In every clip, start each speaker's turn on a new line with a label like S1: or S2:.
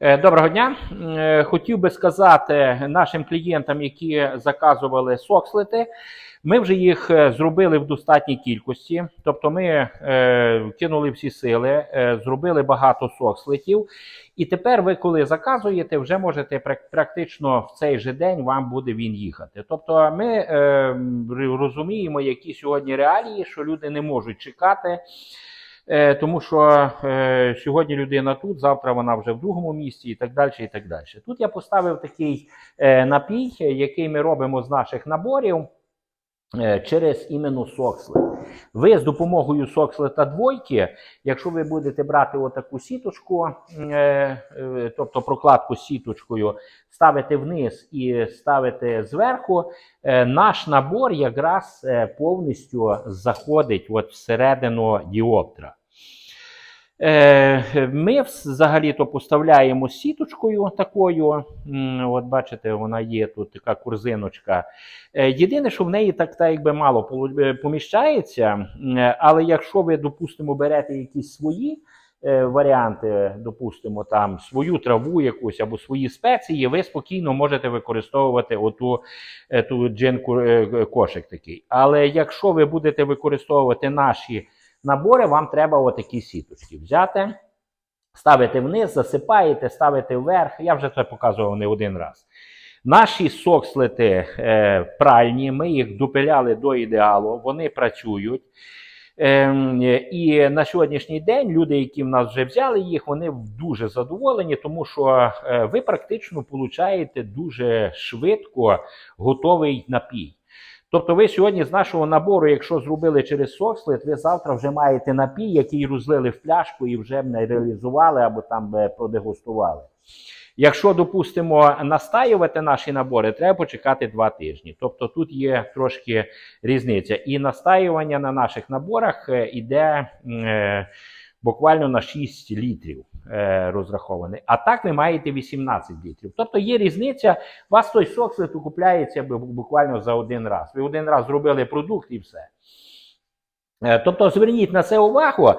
S1: Е, Доброго дня. Е, Хотів би сказати нашим клієнтам, які заказували сокслити. Ми вже їх е, зробили в достатній кількості. Тобто, ми е, кинули всі сили, е, зробили багато сокслитів. І тепер ви, коли заказуєте, вже можете практично в цей же день вам буде він їхати. Тобто, ми е, розуміємо, які сьогодні реалії, що люди не можуть чекати. Е, тому що е, сьогодні людина тут, завтра вона вже в другому місці і так далі. і так далі. Тут я поставив такий е, напій, який ми робимо з наших наборів через іменно сокслет. Ви з допомогою сокслета двойки, якщо ви будете брати отаку сіточку, е, е, тобто прокладку з сіточкою, ставити вниз і ставити зверху, е, наш набор якраз е, повністю заходить от всередину діоптра. Е, Ми взагалі-то поставляємо сіточкою такою. От бачите, вона є тут така корзиночка. Е, Єдине, що в неї так, так якби мало е, поміщається, але якщо ви, допустимо, берете якісь свої варіанти, допустимо, там свою траву якусь або свої спеції, ви спокійно можете використовувати оту ту джин кошик такий. Але якщо ви будете використовувати наші набори, вам треба отакі сіточки взяти, ставити вниз, засипаєте, ставите вверх. Я вже це показував не один раз. Наші сокслити е, пральні, ми їх допиляли до ідеалу, вони працюють. Ем, і на сьогоднішній день люди, які в нас вже взяли їх, вони дуже задоволені, тому що е, ви практично получаєте дуже швидко готовий напій. Тобто, ви сьогодні з нашого набору, якщо зробили через сокслит, ви завтра вже маєте напій, який розлили в пляшку і вже не реалізували або там е, продегустували. Якщо, допустимо, настаювати наші набори, треба почекати два тижні. Тобто тут є трошки різниця. І настаювання на наших наборах е, іде е, буквально на 6 літрів е, розрахований. А так ви маєте 18 літрів. Тобто є різниця. У вас той сокслит купляється буквально за один раз. Ви один раз зробили продукт і все. Е, Тобто зверніть на це увагу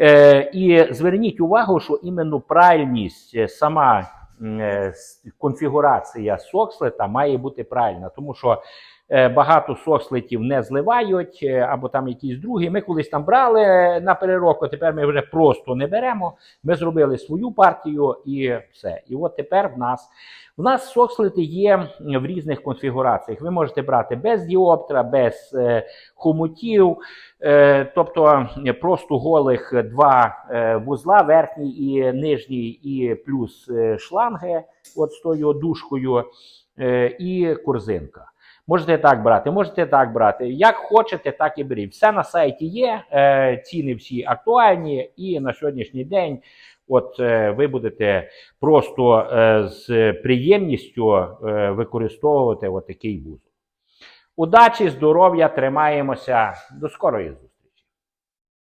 S1: е, і зверніть увагу, що іменно правильність е, сама е, конфігурація сокслета має бути правильна, тому що багато сокслетів не зливають е, або там якісь другі. Ми колись там брали е, на переробку, тепер ми вже просто не беремо. Ми зробили свою партію і все. І от тепер в нас. У нас сокслети є в різних конфігураціях. Ви можете брати без діоптра, без е, хомутів, е, тобто е, просто голих два е, вузла, верхній і нижній, і плюс е, шланги, от з тою дужкою, е, і корзинка. Можете так брати, можете так брати. Як хочете, так і беріть. Все на сайті є, е, ціни всі актуальні, і на сьогоднішній день. От е, ви будете просто е, з приємністю використовувати от такий вузол. Удачі, здоров'я, тримаємося. До скорої зустрічі!